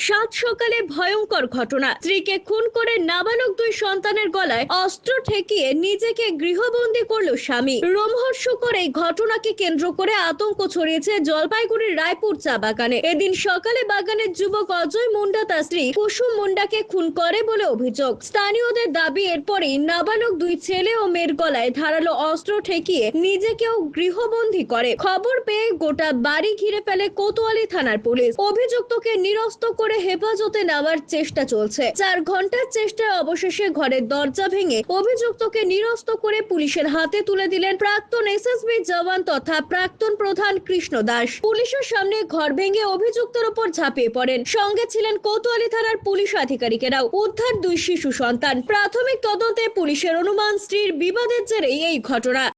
সাত সকালে ভয়ঙ্কর ঘটনা। স্ত্রীকে খুন করে নাবালক দুই সন্তানের গলায় অস্ত্র ঠেকিয়ে নিজেকে গৃহবন্দী করল স্বামী। রোমহর্ষকর এই ঘটনাকে কেন্দ্র করে আতঙ্ক ছড়িয়েছে জলপাইগুড়ির রায়পুর চা বাগানে। এদিন সকালে বাগানের যুবক অজয় মুন্ডা তার স্ত্রী কুসুম মুন্ডাকে খুন করে বলে অভিযোগ। স্থানীয়দের দাবি, এরপরেই নাবালক দুই ছেলে ও মেয়ের গলায় ধারালো অস্ত্র ঠেকিয়ে নিজেকেও গৃহবন্দী করে। খবর পেয়ে গোটা বাড়ি ঘিরে ফেলে কোতোয়ালি থানার পুলিশ। অভিযুক্তকে নিরস্ত করে হেফাজতে নেওয়ার চেষ্টা চলছে। চার ঘণ্টার চেষ্টায় অবশেষে ঘরের দরজা ভেঙে অভিযুক্তকে নিরস্ত করে পুলিশের হাতে তুলে দিলেন প্রাক্তন এসএসবি জওয়ান তথা প্রাক্তন প্রধান কৃষ্ণ দাস। পুলিশের সামনে ঘর ভেঙে অভিযুক্তের উপর ঝাঁপিয়ে পড়েন। সঙ্গে ছিলেন কোতোয়ালি থানার পুলিশ আধিকারিকেরাও। উদ্ধার দুই শিশু সন্তান। প্রাথমিক তদন্তে পুলিশের অনুমান স্ত্রীর বিবাদের জেরেই এই ঘটনা।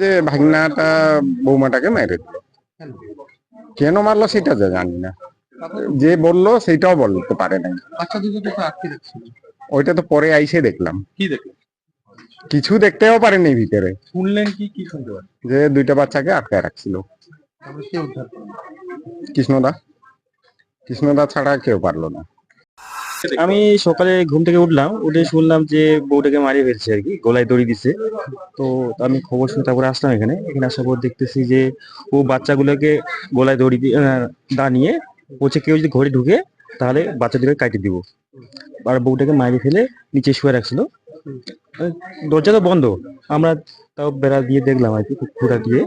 যে ভাগনাটা বৌমাটাকে মেরে দিল। কেন মারলো সেটা জানি না। যে বলল সেটাও বলতে পারে নাই। বাচ্চা দুটো তো আটকে দেখছিল ওইটা তো পরে আইসে দেখলাম। কি দেখলেন কিছু দেখতেও পারেনি ভিতরে। শুনলেন কি কি শুনতে পারেন? যে দুইটা বাচ্চাকে আটকায় রাখছিল। তারপরে কে উদ্ধার করলেন কৃষ্ণদা। কৃষ্ণদা ছাড়া কেউ পারল না। আমি সকালে ঘুম থেকে উঠলাম উঠে শুনলাম যে বউটাকে মারিয়ে ফেলছে আর কি গলায় দড়ি দিছে। তো আমি খবর শুনে তারপরে আসলাম এখানে। এখানে আসার পর দেখতেছি যে ও বাচ্চাগুলোকে গলায় দড়ি দিয়ে আহ, দাঁড়িয়ে বলছে, কেউ যদি ঘরে ঢুকে, তাহলে বাচ্চাদেরকে কাটিয়ে দিব। আর বউটাকে মারিয়ে ফেলে নিচে শুয়ে রাখছিল। দরজা তো বন্ধ। আমরা তাও বেড়া দিয়ে দেখলাম আর কি, খুঁড়া দিয়ে,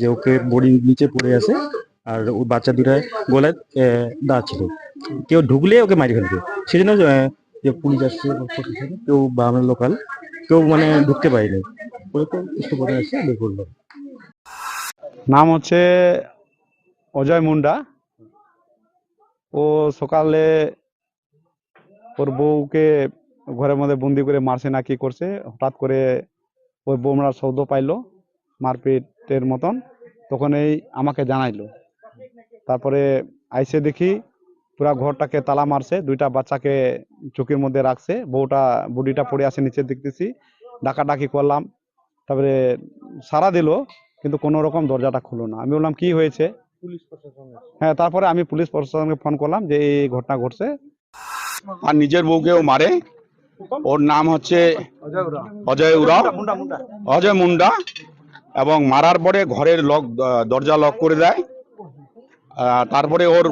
যে ওকে বড়ি নিচে পড়ে আছে আর ও বাচ্চা দুটা গলায় দাঁড় ছিল। কেউ ঢুকলে ওকে মারি ফেলবে। সেজন্য যে পুলিশ আসছে কেউ বা আমরা লোকাল, কেউ মানে ঢুকতে পারিনি। পরে তো কিছু বলে আসছে বের করল। নাম হচ্ছে অজয় মুন্ডা। ও সকালে ওর বউকে ঘরের মধ্যে বন্দি করে মারছে না কি করছে, হঠাৎ করে ওই বোমরার শব্দ পাইলো মারপিটের মতন, তখন এই আমাকে জানাইলো। তারপরে আইসে দেখি পুরা ঘরটাকে তালা মারছে, দুইটা বাচ্চাকে চোখের মধ্যে রাখছে, বউটা বুড়িটা পড়ে আছে নিচে দেখতেছি ডাকাডাকি করলাম। তারপরে সারা দিল, কিন্তু কোনো রকম দরজাটা খুলো না। আমি বললাম, কি হয়েছে? হ্যাঁ তারপরে আমি পুলিশ প্রশাসনকে ফোন করলাম যে এই ঘটনা ঘটছে। আর নিজের বউকেও মারে। ওর নাম হচ্ছে অজয় উরাও অজয় মুন্ডা। এবং মারার পরে ঘরের লক দরজা লক করে দেয়। তারপরে ওর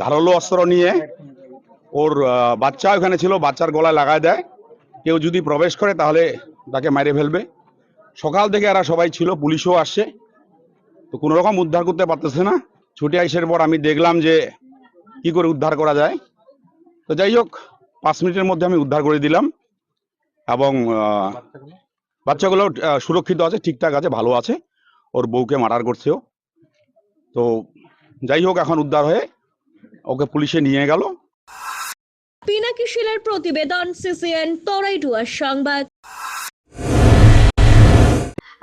ধারালো অস্ত্র নিয়ে ওর বাচ্চা ওখানে ছিল, বাচ্চার গলায় লাগায় দেয়। কেউ যদি প্রবেশ করে তাহলে তাকে মেরে ফেলবে। সকাল থেকে এরা সবাই ছিল, পুলিশও আসছে। তো কোনো রকম উদ্ধার করতে পারতেছে না। ছুটি আইসের পর আমি দেখলাম যে কি করে উদ্ধার করা যায়। তো যাই হোক, পাঁচ মিনিটের মধ্যে আমি উদ্ধার করে দিলাম এবং বাচ্চাগুলো সুরক্ষিত আছে, ঠিকঠাক আছে, ভালো আছে। ওর বউকে মার্ডার করছেও তো যাই হোক, এখন উদ্ধার হয়ে ওকে পুলিশে নিয়ে গেল। পিনাকি শিলের প্রতিবেদন, সিসিএন তরাইডুয়ার সংবাদ।